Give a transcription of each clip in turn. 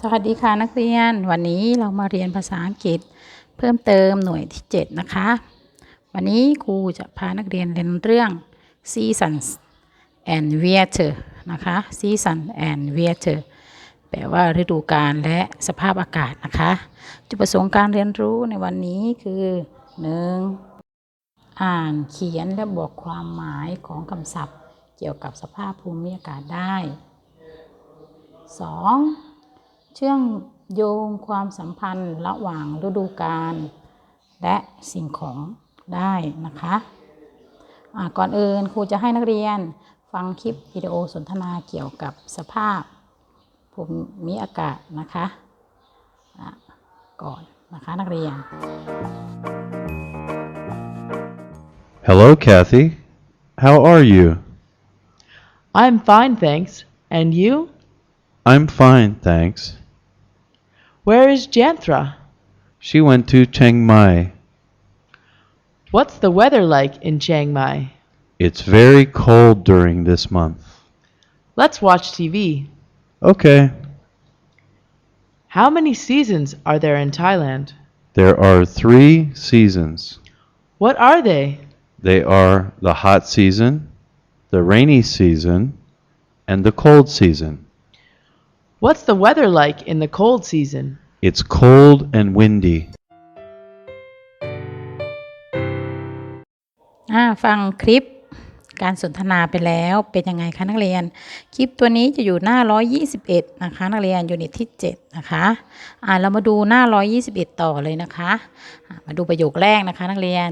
สวัสดีค่ะนักเรียน วันนี้เรามาเรียนภาษาอังกฤษ เพิ่มเติมหน่วยที่ 7 นะคะ วันนี้ครูจะพานักเรียนเรียนเรื่อง seasons and weather นะคะ season and weather แปลว่าฤดูกาลและสภาพอากาศนะคะ จุดประสงค์การเรียนรู้ในวันนี้คือ 1. อ่านเขียนและบอกความหมายของคำศัพท์ เกี่ยวกับสภาพภูมิอากาศได้ 2. เชื่อมโยงความสัมพันธ์ระหว่างฤดูกาลและสิ่งของได้นะคะอ่าก่อนอื่นครูจะให้นักเรียนฟังคลิปวิดีโอสนทนาเกี่ยวกับสภาพภูมิอากาศนะคะอะก่อนนะคะนักเรียน Hello, Kathy. How are you? I'm fine, thanks. And you? I'm fine, thanks. Where is Janthra? She went to Chiang Mai. What's the weather like in Chiang Mai? It's very cold during this month. Let's watch TV. Okay. How many seasons are there in Thailand? There are three seasons. What are they? They are the hot season, the rainy season, and the cold season. What's the weather like in the cold season? It's cold and windy. ฟังคลิปการสนทนาไปแล้วเป็นยังไงคะนักเรียน คลิปตัวนี้จะอยู่หน้า 121 นะคะ นักเรียนยูนิตที่ 7 นะคะอ่าเรามาดูหน้า 121 ต่อเลยนะคะ มาดูประโยคแรกนะคะ นักเรียน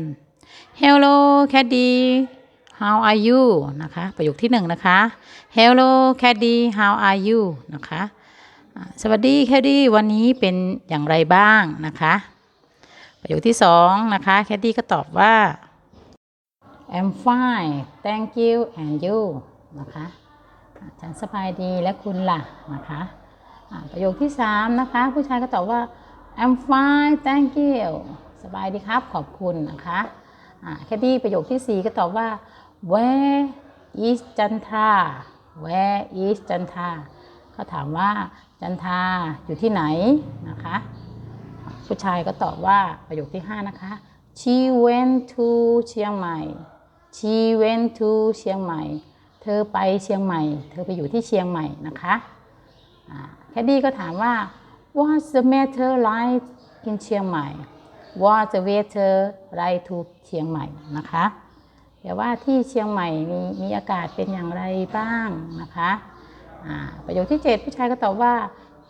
Hello Caddy how are you นะคะ ประโยคที่ 1 นะคะ Hello Caddy how are you นะคะ สวัสดี Caddy วันนี้เป็นอย่างไรบ้างนะคะ ประโยคที่2นะคะ Caddy ก็ตอบว่า I'm fine thank you and you นะคะฉันสบายดีและคุณล่ะนะคะประโยคที่3นะคะ ผู้ชายก็ตอบว่า I'm fine thank you สบายดีครับขอบคุณนะคะแคดดี้ประโยคทีสี่4ก็ตอบว่า Where is Janta Where is Janta เขาถามว่า จันทาอยู่ที่ไหนนะคะ ผู้ชายก็ตอบว่าประโยคที่ 5 นะคะ she went to เชียงใหม่ she went to เชียงใหม่ เธอไปเชียงใหม่ เธอไปอยู่ที่เชียงใหม่นะคะแคดดี้ก็ถามว่า what's the matter like in เชียงใหม่ what's the weather like to เชียงใหม่นะคะแต่ว่าที่เชียงใหม่มีมีอากาศเป็นอย่างไรบ้างนะคะ ประโยคที่ 7 ผู้ชายก็ตอบว่า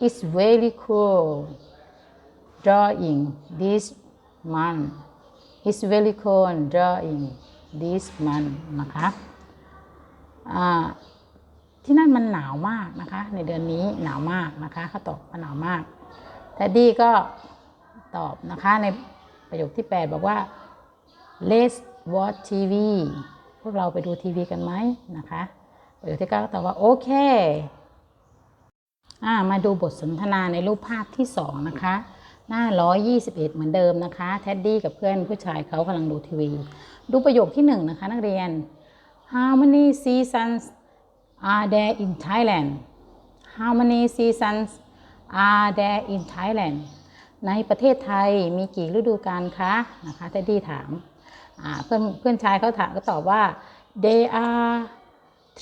it's very cool drawing this month it's very cold drawing this month นะคะที่นั่นมันหนาวมากนะคะ ในเดือนนี้หนาวมากนะคะเขาตอบว่าหนาวมากแทดดี้ก็ตอบนะคะในประโยคที่ 8 บอกว่า let's watch TV พวกเราไปดูทีวีกันไหมนะคะ ประโยคที่9ก็ตอบว่าโอเคอ่ามาดูบทสนทนาในรูปภาพที่2นะคะ หน้า121เหมือนเดิมนะคะแท็ดดี้กับเพื่อนผู้ชายเขากำลังดูทีวี ดูประโยคที่1นะคะนักเรียน How many seasons are there in Thailand How many seasons are there in Thailand ในประเทศไทยมีกี่ฤดูกาลคะนะคะแท็ดดี้ถามอ่าเพื่อนเพื่อนชายเขาถามก็ตอบว่า there are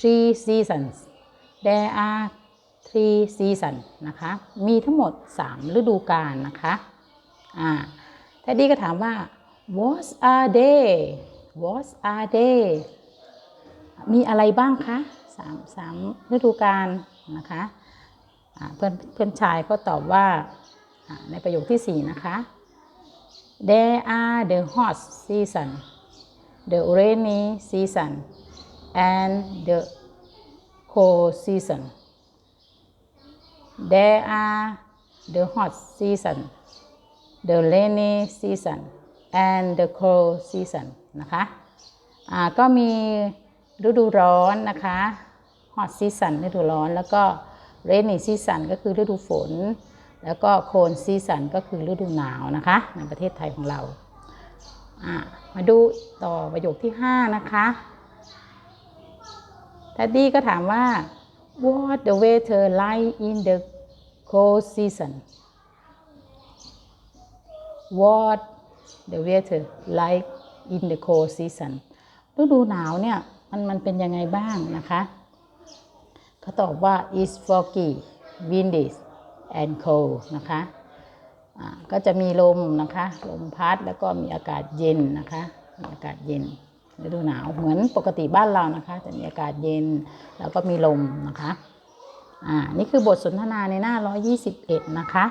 three seasons there are three season นะคะ มีทั้งหมด 3 ฤดูกาลนะคะอ่าแทดดี้ก็ถามว่า what are they what are they มีอะไรบ้างคะสามสามฤดูกาลนะคะอ่าเพื่อนเพื่อนชายก็ตอบว่าอ่าในประโยคที่ 4 นะคะ there are the hot season the rainy season and the cold season there are the hot season the rainy season and the cold season นะคะอ่าก็มีฤดูร้อนนะคะ hot season ฤดูร้อน แล้วก็ rainy season ก็คือฤดูฝน แล้วก็ cold season ก็คือฤดูหนาวนะคะ ในประเทศไทยของเราอ่ามาดูต่อประโยคที่ 5 นะคะ ทัดดี้ก็ถามว่า what the weather like in the cold season what the weather like in the cold season ฤดูหนาวเนี่ย มันมันเป็นยังไงบ้างนะคะเขาตอบว่า is foggy windy and cold นะคะก็จะมีลมนะคะ ลมพัดแล้วก็มีอากาศเย็นนะคะ อากาศเย็น ฤดูหนาวเหมือนปกติบ้านเรานะคะจะมีอากาศเย็นแล้วก็มีลมนะคะอ่านี่คือบทสนทนาในหน้า 121 นะคะ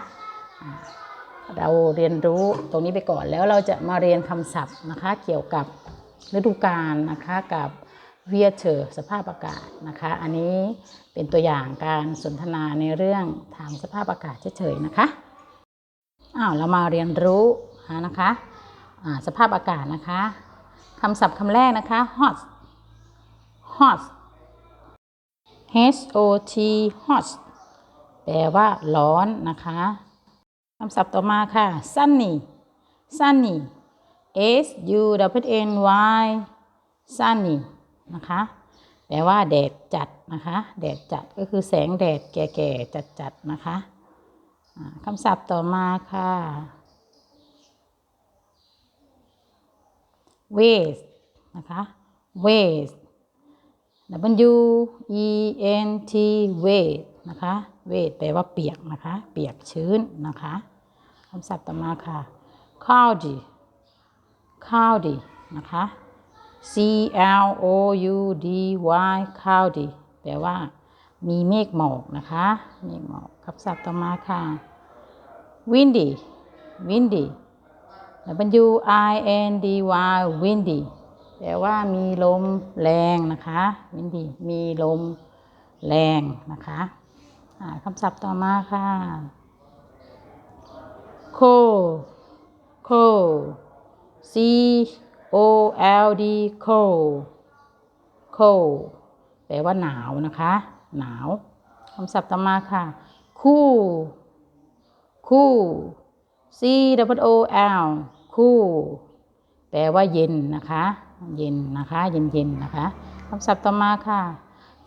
เราเรียนรู้ตรงนี้ไปก่อนแล้วเราจะมาเรียนคำศัพท์นะคะเกี่ยวกับฤดูกาลนะคะกับเวียเ e อร์สภาพอากาศนะคะ อันนี้เป็นตัวอย่างการสนทนาในเรื่องทางสภาพอากาศเฉยๆนะคะอ้าวเรามาเรียนรู้นะคะอ่าสภาพอากาศนะคะ คำศัพท์คำแรกนะคะ hot hot h o t hot แปลว่าร้อนนะคะคำศัพท์ต่อมาค่ะ sunny sunny s u w n y sunny นะคะ แปลว่าแดดจัดนะคะ แดดจัดก็คือแสงแดดแก่ๆจัดๆนะคะคำศัพท์ต่อมาค่ะ waste นะคะ waste W E N T waste นะคะ waste แปลว่าเปียกนะคะ เปียกชื้นนะคะคำศัพท์ต่อมาค่ะ cloudy cloudy นะคะ C L O U D Y cloudy แปลว่า มีเมฆหมอกนะคะเมฆหมอกคำศัพท์ต่อมาค่ะ windy windy W I N D Y windy แปลว่ามีลมแรงนะคะ windy มีลมแรงนะคะคำศัพท์ต่อมาค่ะ cold cold C O L D cold cold แปลว่าหนาวนะคะ หนาวคำศัพท์ต่อมาค่ะ cool cool C W O L cool แปลว่าเย็นนะคะ เย็นนะคะ เย็นเย็นนะคะคำศัพท์ต่อมาค่ะ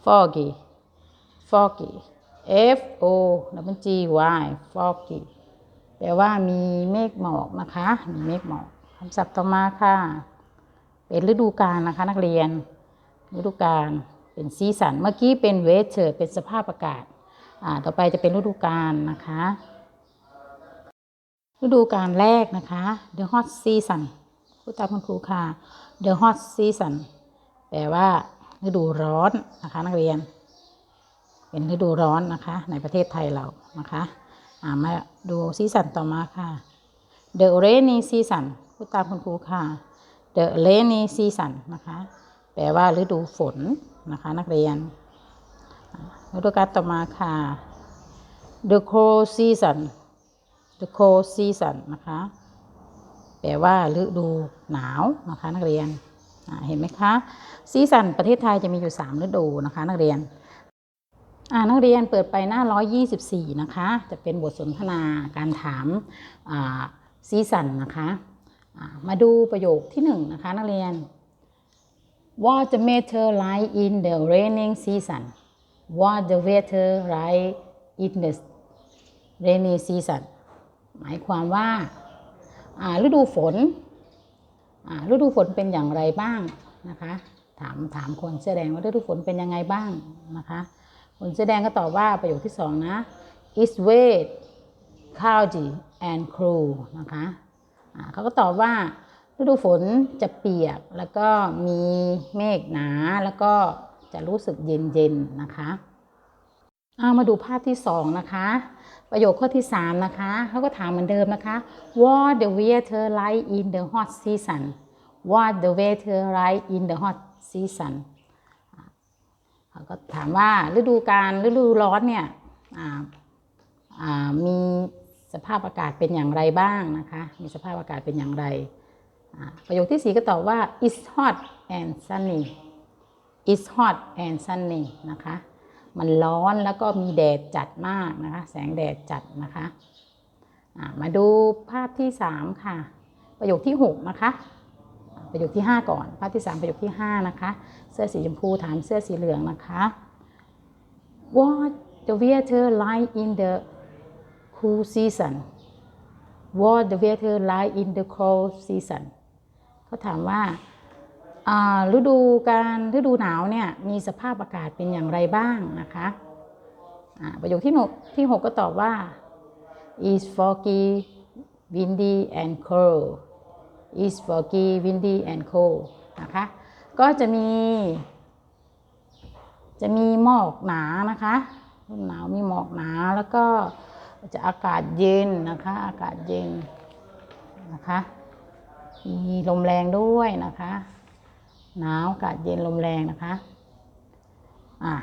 foggy foggy F O W G Y foggy แปลว่ามีเมฆหมอกนะคะ มีเมฆหมอกคำศัพท์ต่อมาค่ะ เป็นฤดูกาลนะคะ นักเรียน ฤดูกาลเป็นซีสันเมื่อกี้เป็นเวเ e อร์เป็นสภาพอากาศ อ่า ต่อไปจะเป็นฤดูกาลนะคะ ฤดูกาลแรกนะคะ the hot season พูดตามคุณครูค่ะ the hot season แปลว่าฤดูร้อนนะคะ นักเรียน เป็นฤดูร้อนนะคะ ในประเทศไทยเรานะคะามาดูซีซันต่อมาค่ะ the rainy season พูดตามคุณครูค่ะ the rainy season นะคะ แปลว่าฤดูฝนนะคะ นักเรียนฤดูกาลต่อมาค่ะ the cold season the cold season นะคะ แปลว่าฤดูหนาวนะคะนักเรียน เห็นไหมคะซีซันประเทศไทยจะมีอยู่ 3 ฤดูนะคะ นักเรียนนักเรียนเปิดไปหน้า 124 นะคะ จะเป็นบทสนทนาการถามซีซันนะคะมาดูประโยคที่1นะคะ นักเรียน What the weather like in the raining season What the weather like in the rainy season หมายความว่าฤดูฝนฤดูฝนเป็นอย่างไรบ้างนะคะ ถามถามคนเสื้อแดงว่าฤดูฝนเป็นยังไงบ้างนะคะคนเสื้อแดงก็ตอบว่าประโยคที่สองนะ is wet cloudy and cool นะคะเขาก็ตอบว่าฤดูฝนจะเปียกแล้วก็มีเมฆหนาแล้วก็จะรู้สึกเย็นๆนะคะ เอามาดูภาพที่สองนะคะ ประโยคข้อที่สามนะคะเขาก็ถามเหมือนเดิมนะคะ What the weather like in the hot season What the weather like in the hot season เขาก็ถามว่าฤดูการฤดูร้อนเนี่ยมีสภาพอากาศเป็นอย่างไรบ้างนะคะ มีสภาพอากาศเป็นอย่างไร ประโยคที่สี่ก็ตอบว่า it's hot and sunny it's hot and sunny นะคะ มันร้อนแล้วก็มีแดดจัดมากนะคะ แสงแดดจัดนะคะมาดูภาพที่สามค่ะ ประโยคที่หกนะคะ ประโยคที่ 5 ก่อน ภาพที่ 3 ประโยคที่ 5 นะคะ เสื้อสีชมพูถามเสื้อสีเหลืองนะคะ What the weather like in the cool season what the weather like in the cold season เขาถามว่า ฤดูการฤดูหนาวเนี่ยมีสภาพอากาศเป็นอย่างไรบ้างนะคะประโยคที่หกที่ 6 ก็ตอบว่า is foggy windy and cold is foggy windy and cold นะคะก็จะมี จะมีหมอกหนานะคะฤดูหนาวมีหมอกหนาแล้วก็จะอากาศเย็นนะคะ อากาศเย็นนะคะมีลมแรงด้วยนะคะ หนาวอากาศเย็นลมแรงนะคะอะ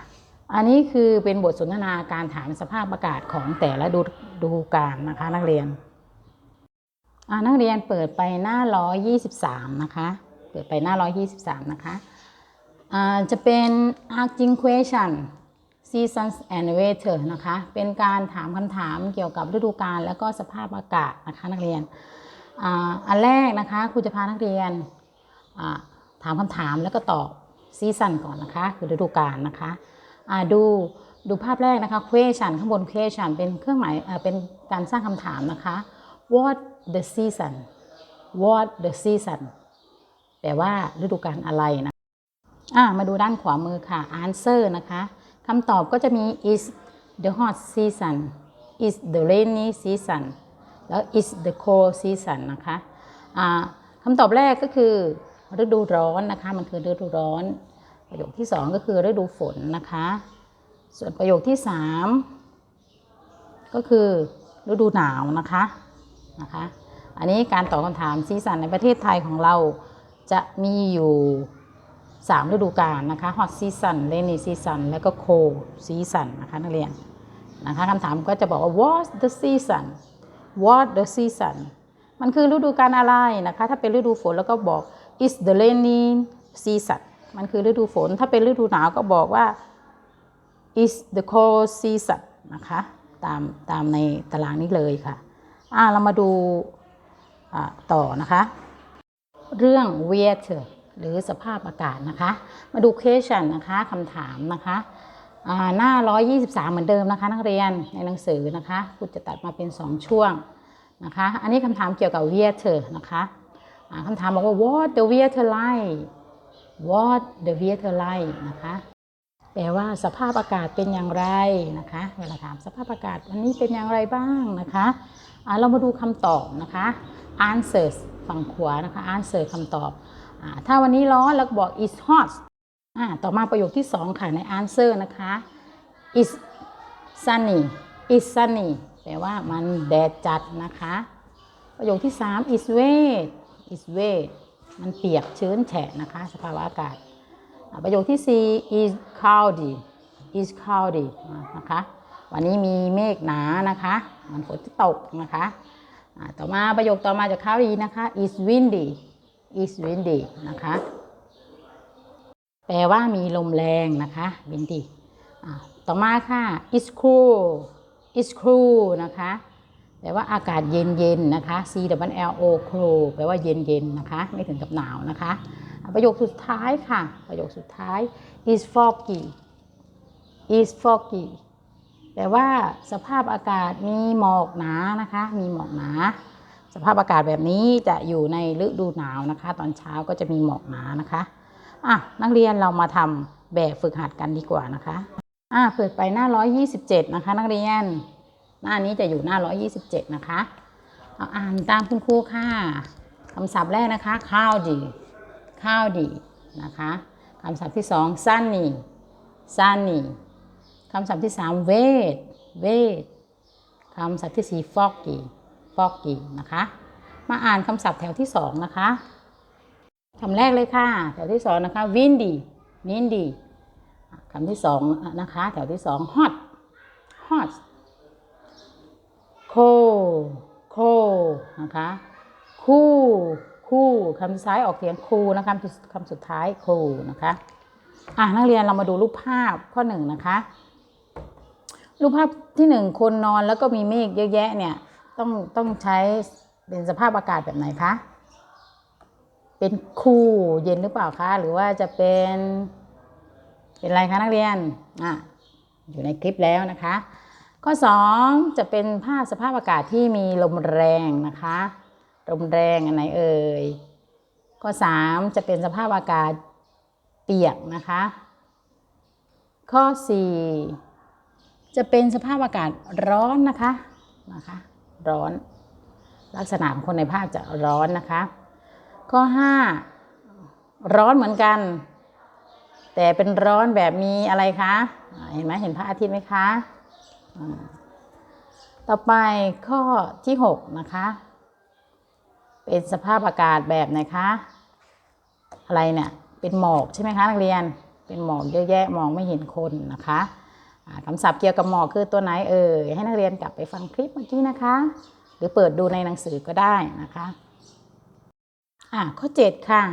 อันนี้คือเป็นบทสนทนาการถามสภาพอากาศของแต่ละดูดูกาลนะคะนักเรียนอะนักเรียนเปิดไปหน้า123นะคะเปิดไปหน้า123นะคะอ่าจะเป็น asking question seasons and weather นะคะ เป็นการถามคำถามเกี่ยวกับฤดูกาลแล้วก็สภาพอากาศนะคะนักเรียนอ่าอันแรกนะคะครูจะพานักเรียนอ่า ถามคำถามแล้วก็ตอบ season ก่อนนะคะคือฤดูกาลนะคะดูดูภาพแรกนะคะ question ข้างบน question เป็นเครื่องหมายเป็นการสร้างคำถามนะคะ what the season what the season แปลว่าฤดูกาลอะไรนะะมาดูด้านขวามือค่ะ answer นะคะคำตอบก็จะมี is the hot season is the rainy season แล้ว is the cold season นะคะอ่าคำตอบแรกก็คือ ฤดูร้อนนะคะ มันคือฤดูร้อน ประโยคที่สองก็คือฤดูฝนนะคะ ส่วนประโยคที่สามก็คือฤดูหนาวนะคะนะคะ อันนี้การตอบคำถามซีซันในประเทศไทยของเราจะมีอยู่สามฤดูกาลนะคะ hot season rainy season แล้วก็ cold season นะคะนักเรียนนะคะคำถามก็จะบอกว่า what the season what the season มันคือฤดูกาลอะไรนะคะ ถ้าเป็นฤดูฝนแล้วก็บอก is the rainy season มันคือฤดูฝน ถ้าเป็นฤดูหนาวก็บอกว่า is the cold season นะคะ ตามตามในตารางนี้เลยค่ะ อ่าเรามาดูอ่าต่อนะคะ เรื่อง weather หรือสภาพอากาศนะคะ มาดู question นะคะคำถามนะคะอ่าหน้า 123 เหมือนเดิมนะคะ นักเรียนในหนังสือนะคะครูจะตัดมาเป็น 2 ช่วงนะคะ อันนี้คำถามเกี่ยวกับ weather นะคะ คำถามบอกว่า what the weather like what the weather like นะคะ แปลว่าสภาพอากาศเป็นอย่างไรนะคะ เวลาถามสภาพอากาศวันนี้เป็นอย่างไรบ้างนะคะอ่าเรามาดูคำตอบนะคะ answers ฝั่งขวานะคะ answer คำตอบอถ้าวันนี้ร้อนแล้วก็บอก is hot ต่อมาประโยคที่2ค่ะใน answer นะคะ is sunny is sunny แปลว่ามันแดดจัดนะคะ ประโยคที่3 is wet is wet มันเปียกชื้นแฉะนะคะ สภาวะอากาศ ประโยคที่ 4 is cloudy is cloudy นะคะ วันนี้มีเมฆหนานะคะ มันฝนจะตกนะคะต่อมาประโยคต่อมาจาก cloudy นะคะ is windy is windy นะคะ แปลว่ามีลมแรงนะคะ windy ต่อมาค่ะ is cool is cool นะคะ แปลว่าอากาศเย็นๆนะคะ C W L O cool แปลว่าเย็นๆนะคะ ไม่ถึงกับหนาวนะคะ ประโยคสุดท้ายค่ะ ประโยคสุดท้าย is foggy is foggy แปลว่าสภาพอากาศมีหมอกหนานะคะ มีหมอกหนา สภาพอากาศแบบนี้จะอยู่ในฤดูหนาวนะคะ ตอนเช้าก็จะมีหมอกหนานะคะอะนักเรียนเรามาทำแบบฝึกหัดกันดีกว่านะคะอะเปิดไปหน้า 127 นะคะ นักเรียน หน้านี้จะอยู่หน้า 127 นะคะเอาอ่านตามคุณครูค่ะคำศัพท์แรกนะคะ ข้าวดี ข้าวดีนะคะคำศัพท์ที่สอง sunny sunny คำศัพท์ที่สาม wet wet คำศัพท์ที่สี่ foggy foggy นะคะ มาอ่านคำศัพท์แถวที่สองนะคะคำแรกเลยค่ะ แถวที่สองนะคะ windy windy คำที่สองนะคะ แถวที่สอง hot hot cold cold นะคะ cool cool คำซ้ายออกเสียง cool นะคะคำสุดท้าย cool นะคะอะนักเรียนเรามาดูรูปภาพข้อหนึ่งนะคะ รูปภาพที่หนึ่งคนนอนแล้วก็มีเมฆเยอะแยะเนี่ยต้องต้องใช้เป็นสภาพอากาศแบบไหนคะเป็นคูลเย็นหรือเปล่าคะหรือว่าจะเป็น เป็นอะไรคะนักเรียนอะอยู่ในคลิปแล้วนะคะ ข้อ 2 จะเป็นภาพสภาพอากาศที่มีลมแรงนะคะ ลมแรงอันไหนเอ่ย ข้อ 3 จะเป็นสภาพอากาศเปียกนะคะ ข้อ 4 จะเป็นสภาพอากาศร้อนนะคะนะคะ ร้อน ลักษณะของคนในภาพจะร้อนนะคะ ข้อ 5 ร้อนเหมือนกัน แต่เป็นร้อนแบบมีอะไรคะ เห็นไหมเห็นพระอาทิตย์ไหมคะ ต่อไปข้อที่ 6 นะคะ เป็นสภาพอากาศแบบไหนคะ อะไรเนี่ย เป็นหมอกใช่ไหมคะนักเรียน เป็นหมอกเยอะแยะมองไม่เห็นคนนะคะคำศัพท์เกี่ยวกับหมอกคือตัวไหนเอ่ย ให้นักเรียนกลับไปฟังคลิปเมื่อกี้นะคะ หรือเปิดดูในหนังสือก็ได้นะคะอ่าข้อ 7 ค่ะ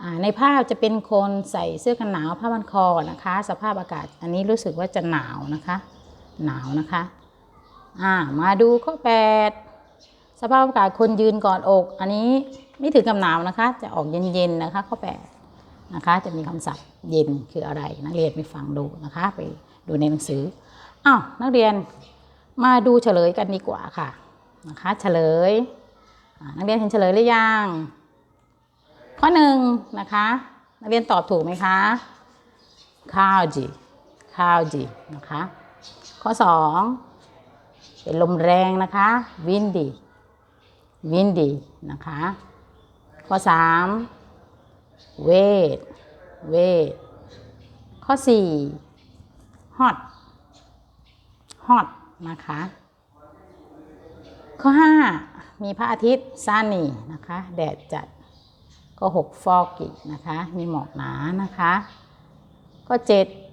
อ่าในภาพจะเป็นคนใส่เสื้อกันหนาวผ้าพันคอนะคะ สภาพอากาศอันนี้รู้สึกว่าจะหนาวนะคะ หนาวนะคะ อ่า มาดูข้อ 8 สภาพอากาศคนยืนกอดอก อันนี้ไม่ถึงกับหนาวนะคะ จะออกเย็นๆนะคะ ข้อ 8 นะคะ จะมีคำศัพท์เย็นคืออะไร นักเรียนไปฟังดูนะคะ ไปดูในหนังสือ อ้าว นักเรียนมาดูเฉลยกันดีกว่าค่ะ นะคะ เฉลย นักเรียนเห็นเฉลยหรือยัง ข้อหนึ่งนะคะ นักเรียนตอบถูกไหมคะข้าวจีข้าวจีนะคะ ข้อสองเป็นลมแรงนะคะ windy windy นะคะ ข้อสาม wait wait ข้อสี่ hot hot นะคะ ข้อ 5 มีพระอาทิตย์ sunny นะคะ แดดจัดข้อ6 foggy นะคะ มีหมอกหนานะคะข้อ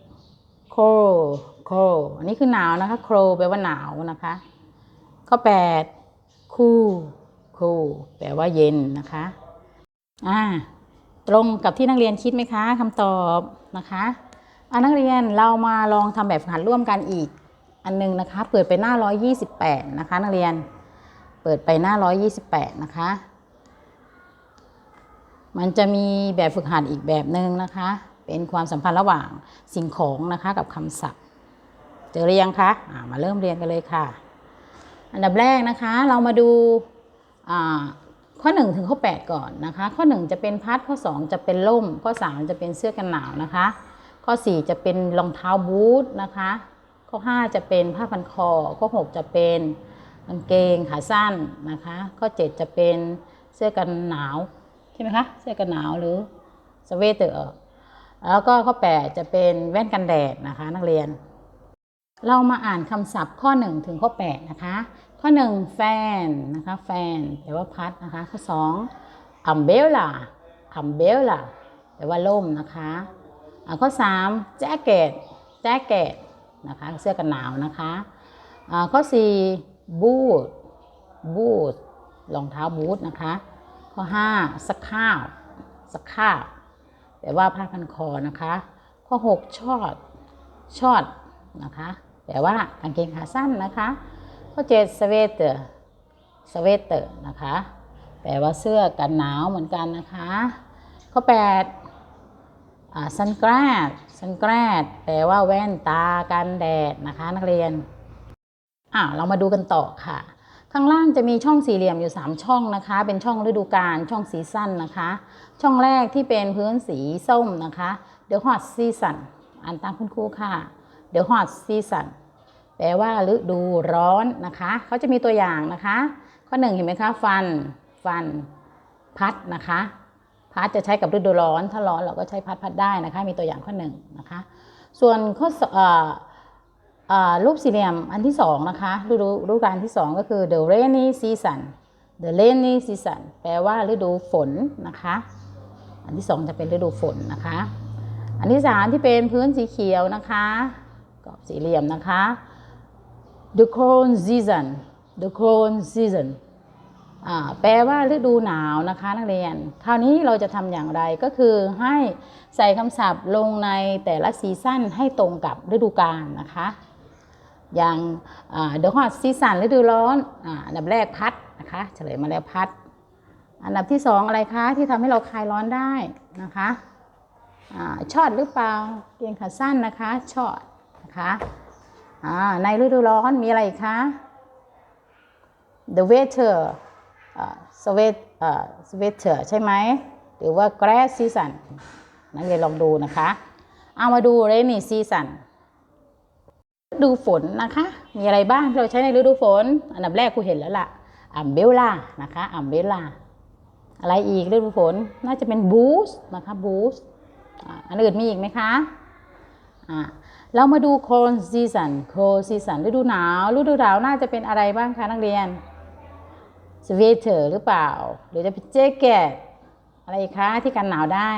7 cold cold อันนี้คือหนาวนะคะ cold แปลว่าหนาวนะคะ ข้อ 8 cool cool แปลว่าเย็นนะคะอ่าตรงกับที่นักเรียนคิดไหมคะคำตอบนะคะอ่านักเรียนเรามาลองทำแบบฝึกหัดร่วมกันอีกอันหนึงนะคะ เปิดไปหน้า 128 นะคะ นักเรียนเปิดไปหน้า 128 นะคะ มันจะมีแบบฝึกหัดอีกแบบหนึ่งนะคะ เป็นความสัมพันธ์ระหว่างสิ่งของนะคะกับคำศัพท์ เจอหรือยังคะอ่ามาเริ่มเรียนกันเลยค่ะ อันดับแรกนะคะเรามาดูอ่าข้อ 1 ถึงข้อ 8 ก่อนนะคะ ข้อ 1 จะเป็นพัดข้อ 2 จะเป็นล่ม ข้อ 3 จะเป็นเสื้อกันหนาวนะคะ ข้อ 4 จะเป็นรองเท้าบูทนะคะ ข้อ 5 จะเป็นผ้าพันคอ ข้อ 6 จะเป็นกางเกงขาสั้นนะคะ ข้อ 7 จะเป็นเสื้อกันหนาวใช่ไหมคะเสื้อกันหนาวหรือสเวตเตอร์แล้วก็ข้อ 8 จะเป็นแว่นกันแดดนะคะ นักเรียน เรามาอ่านคำศัพท์ข้อ 1 ถึงข้อ 8 นะคะ ข้อ 1 แฟนนะคะแฟนแปลว่าพัดนะคะ ข้อ 2 umbrella umbrella แปลว่าล่มนะคะอ่าข้อ 3 jacket jacket นะคะเสื้อกันหนาวนะคะข้อ 4 boot boot รองเท้าบูทนะคะ ข้อ5 scarf scarf แปลว่าผ้าพันคอนะคะ ข้อ 6 ชอดชอดนะคะ แปลว่ากางเกงขาสั้นนะคะข้อ7สเวตเตอร์สเวตเตอร์นะคะ แปลว่าเสื้อกันหนาวเหมือนกันนะคะ ข้อ8อ่าซันกราดซันกราดแปลว่าแว่นตากันแดดนะคะนักเรียนอ่าเรามาดูกันต่อค่ะ ข้างล่างจะมีช่องสี่เหลี่ยมอยู่ 3 ช่องนะคะ เป็นช่องฤดูกาลช่องซีซั่นนะคะ ช่องแรกที่เป็นพื้นสีส้มนะคะ The Hot Season อ่านตามคุณครูค่ะ The Hot Season แปลว่าฤดูร้อนนะคะ เขาจะมีตัวอย่างนะคะ ข้อหนึ่งเห็นไหมคะ ฟัน ฟัน พัดนะคะ พัดจะใช้กับฤดูร้อน ถ้าร้อนเราก็ใช้พัดพัดได้นะคะ มีตัวอย่างข้อหนึ่งนะคะ ส่วนข้อสเอ่อเอ่อรูปสี่เหลี่ยมอันที่สองนะคะฤดูฤดูกาลที่สองก็คือ the rainy season the rainy season แปลว่าฤดูฝนนะคะ อันที่สองจะเป็นฤดูฝนนะคะ อันที่สามที่เป็นพื้นสีเขียวนะคะ กรอบสี่เหลี่ยมนะคะ the cold season the cold season แปลว่าฤดูหนาวนะคะนักเรียน คราวนี้เราจะทำอย่างไรก็คือให้ใส่คำศัพท์ลงในแต่ละซีซั่นให้ตรงกับฤดูกาลนะคะ อย่าง the hot season ฤดูร้อนอ,อันดับแรกพัดนะคะเฉลยมาแล้วพัด อันดับที่สองอะไรคะที่ทำให้เราคลายร้อนได้นะคะอ่าชอดหรือเปล่าเกงขาสั้นนะคะชอด นะคะอ่าในฤดูร้อนมีอะไรคะ the weather อ่า sweat อ่า sweater ใช่ไหมหรือว่า grass season นักเรียนลองดูนะคะ เอามาดู rainy season ดูฝนนะคะ มีอะไรบ้างที่เราใช้ในฤดูฝน อันดับแรกครูเห็นแล้วล่ะ umbrella นะคะ umbrella อะไรอีกฤดูฝนน่าจะเป็น boots นะคะ boots อันอื่นมีอีกไหมคะอ่า เรามาดู cold season cold season ฤดูหนาวฤดูหนาวน่าจะเป็นอะไรบ้างคะนักเรียน sweater หรือเปล่า หรือจะเป็น jacket อะไรคะที่กันหนาวได้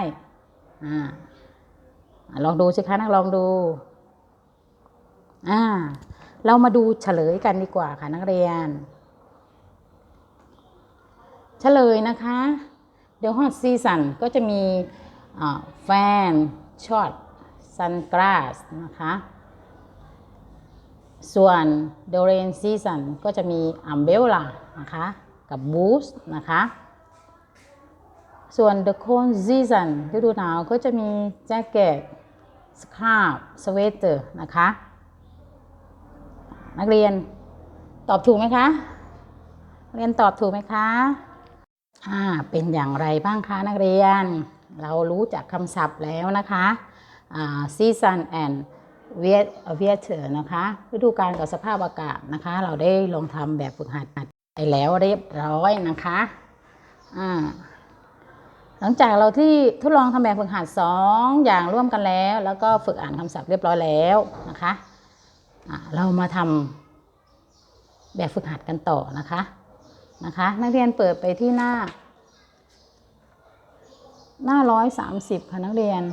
อ่าลองดูสิคะนักลองดูอ่าเรามาดูเฉลยกันดีกว่าค่ะนักเรียน เฉลยนะคะ เดี๋ยว hot season ก็จะมีแฟนช็อต sunglass นะคะ ส่วน the rain season ก็จะมี umbrella นะคะ กับ boots นะคะ ส่วน the cold season ฤดูหนาวก็จะมี jacket scarf sweater นะคะ นักเรียนตอบถูกไหมคะ เรียนตอบถูกไหมคะอ่าเป็นอย่างไรบ้างคะนักเรียน เรารู้จักคำศัพท์แล้วนะคะ อ่า season and weather นะคะฤดูกาลกับสภาพอากาศนะคะ เราได้ลองทำแบบฝึกหัดไปแล้วเรียบร้อยนะคะอ่าหลังจากเราที่ทดลองทำแบบฝึกหัดสองอย่างร่วมกันแล้ว แล้วก็ฝึกอ่านคำศัพท์เรียบร้อยแล้วนะคะอะเรามาทำแบบฝึกหัดกันต่อนะคะนะคะ นักเรียนเปิดไปที่หน้า หน้าร้อยสามสิบค่ะนักเรียน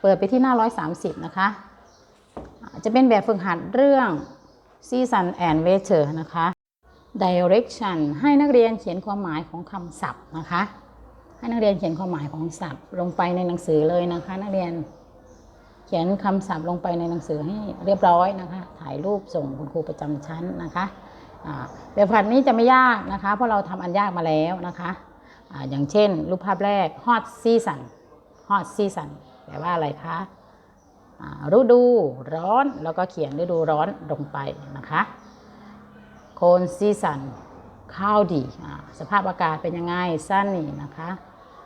เปิดไปที่หน้าร้อยสามสิบนะคะ จะเป็นแบบฝึกหัดเรื่อง season and weather นะคะ direction ให้นักเรียนเขียนความหมายของคำศัพท์นะคะ ให้นักเรียนเขียนความหมายของศัพท์ ลงไปในหนังสือเลยนะคะ นักเรียนเขียนคำศัพท์ลงไปในหนังสือให้เรียบร้อยนะคะ ถ่ายรูปส่งคุณครูประจำชั้นนะคะแบบฝึกหัดนี้จะไม่ยากนะคะ เพราะเราทำอันยากมาแล้วนะคะออย่างเช่น รูปภาพแรก hot season hot season ลว่าอะไรคะฤดูร้อนแล้วก็เขียนฤดูร้อนลงไปนะคะ cold season cloudy อ่าสภาพอากาศเป็นยังไง sunny นะคะ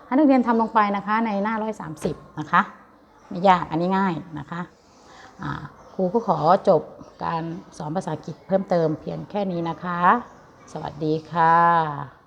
ให้นักเรียนทำลงไปนะคะในหน้า 130 นะคะ ไม่ยากอันนี้ง่ายนะคะครูก็ขอจบการสอนภาษาอังกฤษเพิ่มเติมเพียงแค่นี้นะคะ สวัสดีค่ะ